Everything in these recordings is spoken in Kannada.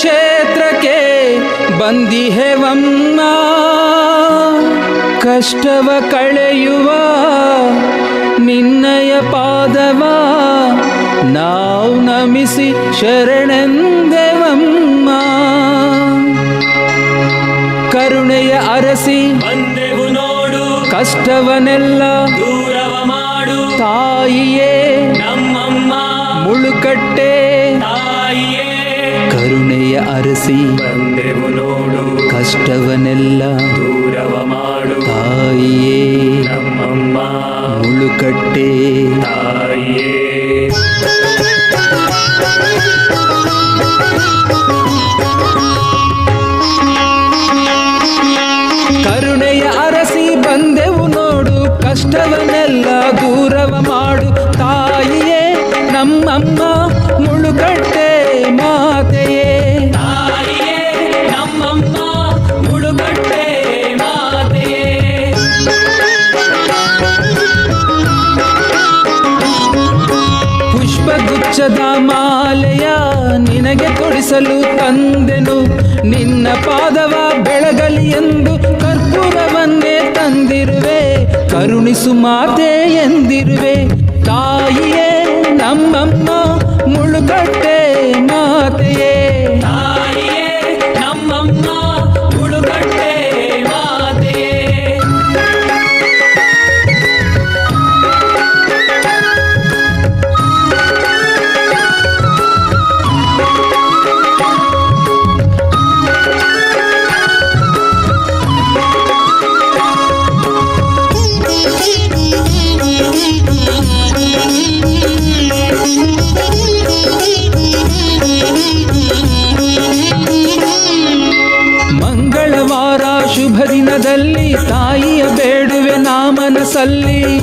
ಕ್ಷೇತ್ರಕ್ಕೆ ಬಂದಿಹೆವಮ್ಮ. ಕಷ್ಟವ ಕಳೆಯುವ ನಿನ್ನಯ ಪಾದವ ನಾವು ನಮಿಸಿ ಶರಣೆಂದೆವಮ್ಮ. ಕರುಣೆಯ ಅರಸಿ ಬಂದೆವು ನೋಡು ಕಷ್ಟವನೆಲ್ಲ ದೂರವ ಮಾಡು. ತಾಯಿಯೇ ನಮ್ಮಮ್ಮ ಮುಳುಕಟ್ಟೆ ಕರುಣೆಯ ಅರಸಿ ಬಂದೆವು ನೋಡು ಕಷ್ಟವನೆಲ್ಲ ದೂರವ ಮಾಡು ತಾಯಿಯೇ ನಮ್ಮಮ್ಮ ಮುಳುಕಟ್ಟೆ ತಾಯಿಯೇ ಕರುಣೆಯ ಅರಸಿ ಬಂದೆವು ನೋಡು ಕಷ್ಟವನ್ನೆಲ್ಲ ದೂರವ ಮಾಡು ತಾಯಿಯೇ ನಮ್ಮಮ್ಮ ಮುಳುಗಟ್ಟೆ ಪುಷ್ಪಗುಚ್ಛದ ಮಾಲೆಯ ನಿನಗೆ ತೊಡಿಸಲು ತಂದೆನು. ನಿನ್ನ ಪಾದವ ಬೆಳಗಲಿ ಎಂದು ಕರ್ಪೂರವನ್ನೇ ತಂದಿರುವೆ. ಕರುಣಿಸು ಮಾತೆ ಎಂದಿರುವೆ. ತಾಯಿಯೇ ನಮ್ಮಮ್ಮ ಮುಳುಗಟ್ಟೆ ತಾಯಿಯ ಬೇಡುವೆ ನಾಮನಸಲ್ಲಿ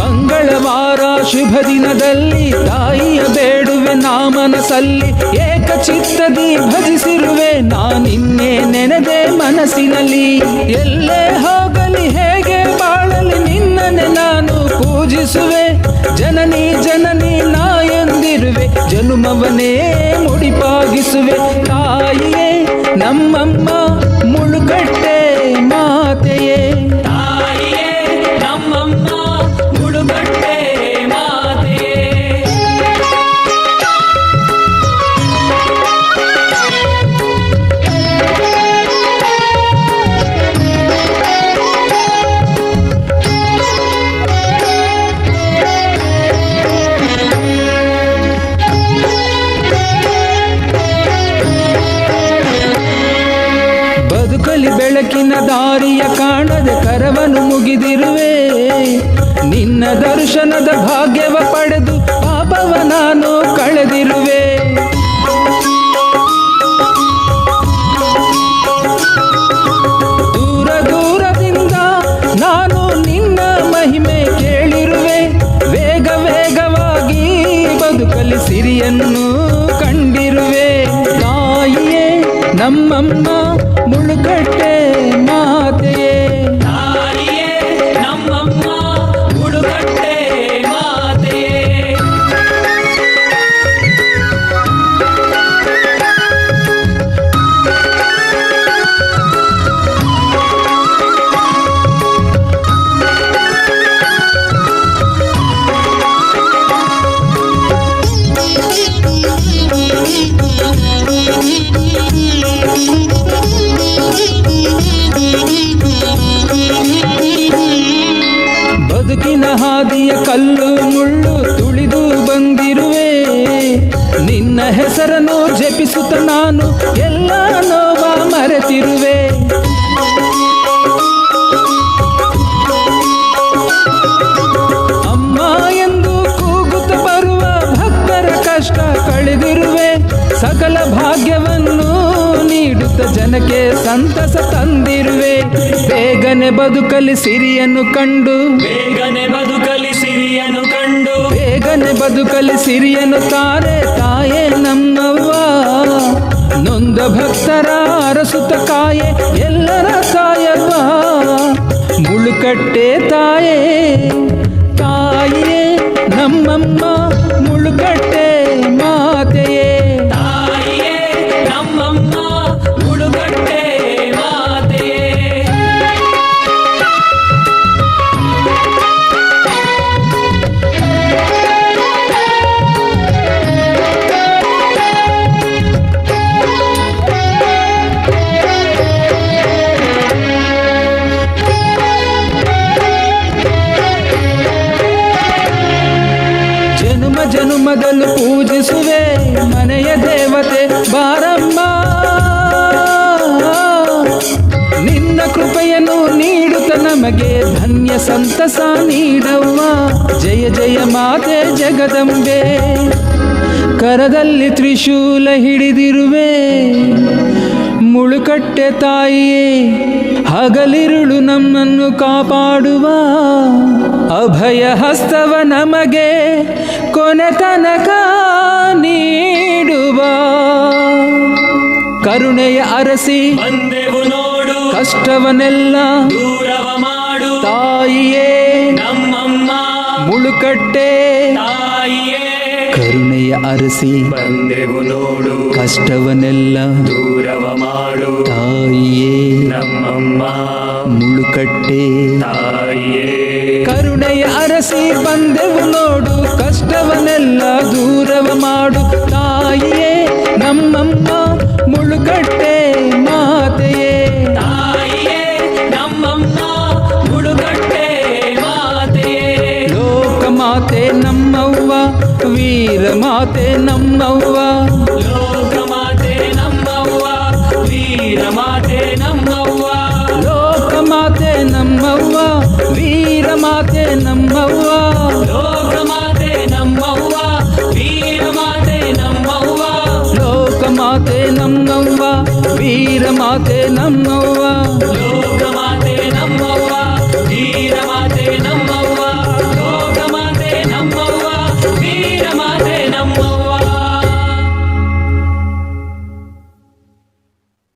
ಮಂಗಳವಾರ ಶುಭ ದಿನದಲ್ಲಿ ತಾಯಿಯ ಬೇಡುವೆ ನಾಮನಸಲ್ಲಿ ಏಕಚಿತ್ತದಿ ಭಜಿಸಿರುವೆ ನಾನಿನ್ನೆ ನೆನೆದೆ ಮನಸ್ಸಿನಲ್ಲಿ. ಎಲ್ಲೇ ಹೋಗಲಿ, ಹೇಗೆ ಬಾಳಲಿ ನಿನ್ನನೆ ನಾನು ಪೂಜಿಸುವೆ. ಜನನಿ ಜನನಿ ನಾ ಎಂದಿರುವೆ ಜನುಮವನೇ ಮುಡಿಪಾಗಿಸುವೆ ತಾಯಿಯೇ ನಮ್ಮಮ್ಮ ದಾರಿಯ ಕಾಣದೆ ಕರವನು ಮುಗಿದಿರುವೆ. ನಿನ್ನ ದರ್ಶನದ ಭಾಗ್ಯವ ಪಡೆದು ಪಾಪವ ನಾನು ಕಳೆದಿರುವೆ. ದೂರ ದೂರದಿಂದ ನಾನು ನಿನ್ನ ಮಹಿಮೆ ಕೇಳಿರುವೆ. ವೇಗ ವೇಗವಾಗಿ ಬದುಕಲಿ ಸಿರಿಯನ್ನು ಕಂಡಿರುವೆ. ತಾಯಿಯೇ ನಮ್ಮಮ್ಮ ಮುಳುಗಟ್ಟೆ ಮಾತೆಯೇ ಹಾದಿಯ ಕಲ್ಲು ಮುಳ್ಳು ತುಳಿದು ಬಂದಿರುವೆ. ನಿನ್ನ ಹೆಸರನ್ನು ಜಪಿಸುತ್ತ ನಾನು ಎಲ್ಲ ನೋವ ಮರೆತಿರುವೆ. ಅಮ್ಮ ಎಂದು ಕೂಗುತ್ತ ಬರುವ ಭಕ್ತರ ಕಷ್ಟ ಕಳೆದಿರುವೆ. ಸಕಲ ಭಾಗ್ಯವನ್ನು ನೀಡುತ್ತ ಜನಕ್ಕೆ ತಂದಿರುವೆ ಬೇಗನೆ ಬದುಕಲಿ ಸಿರಿಯನ್ನು ಕಂಡು. ಬೇಗನೆ ಬದುಕಲಿ ಸಿರಿಯನ್ನು ಕಂಡು. ಬೇಗನೆ ಬದುಕಲಿ ಸಿರಿಯನ್ನು ತಾರೆ ತಾಯೇ ನಮ್ಮವ್ವ. ನೊಂದ ಭಕ್ತರ ಅರಸುತ ಕಾಯೆ ಎಲ್ಲರ ತಾಯವ್ವ. ಮುಳುಕಟ್ಟೆ ತಾಯೇ ತಾಯೇ ತಾಯಿಯೇ ನಮ್ಮಮ್ಮ. ನಮಗೆ ಧನ್ಯ ಸಂತಸ ನೀಡವ್ವ. ಜಯ ಜಯ ಮಾತೆ ಜಗದಂಬೆ. ಕರದಲ್ಲಿ ತ್ರಿಶೂಲ ಹಿಡಿದಿರುವೆ. ಮುಳುಕಟ್ಟೆ ತಾಯಿಯೇ, ಹಗಲಿರುಳು ನಮ್ಮನ್ನು ಕಾಪಾಡುವ. ಅಭಯ ಹಸ್ತವ ನಮಗೆ ಕೊನೆ ತನಕ ನೀಡುವ. ಕರುಣೆಯ ಅರಸಿ ಕಷ್ಟವನ್ನೆಲ್ಲ ದೂರವ ಮಾಡು. ತಾಯಿಯೇ ನಮ್ಮಮ್ಮ. ಮುಳುಕಟ್ಟೆ ತಾಯಿಯೇ. ಕರುಣೆಯ ಅರಸಿ ಬಂದೆವು ನೋಡು. ಕಷ್ಟವನ್ನೆಲ್ಲ ದೂರವ ಮಾಡು. ತಾಯಿಯೇ ನಮ್ಮಮ್ಮ. ಮುಳುಕಟ್ಟೆ ತಾಯಿಯೇ. ಕರುಣೆಯ ಅರಸಿ ಬಂದೆವು ನೋಡು. ಕಷ್ಟವನ್ನೆಲ್ಲ ದೂರವ ಮಾಡು. ತಾಯಿಯೇ ವೀರ ಮಾತೆ ನಮ್ಮವ್ವ ಲೋಕ ಮಾತೆ ನಮ್ಮವ್ವ ವೀರ ಮಾತೆ ನಮ್ಮವ್ವ ಲೋಕ ಮಾತೆ ನಮ್ಮವ್ವ ವೀರ ಮಾತೆ ನಮ್ಮವ್ವ ಲೋಕ ಮಾತೆ ನಮ್ಮವ್ವ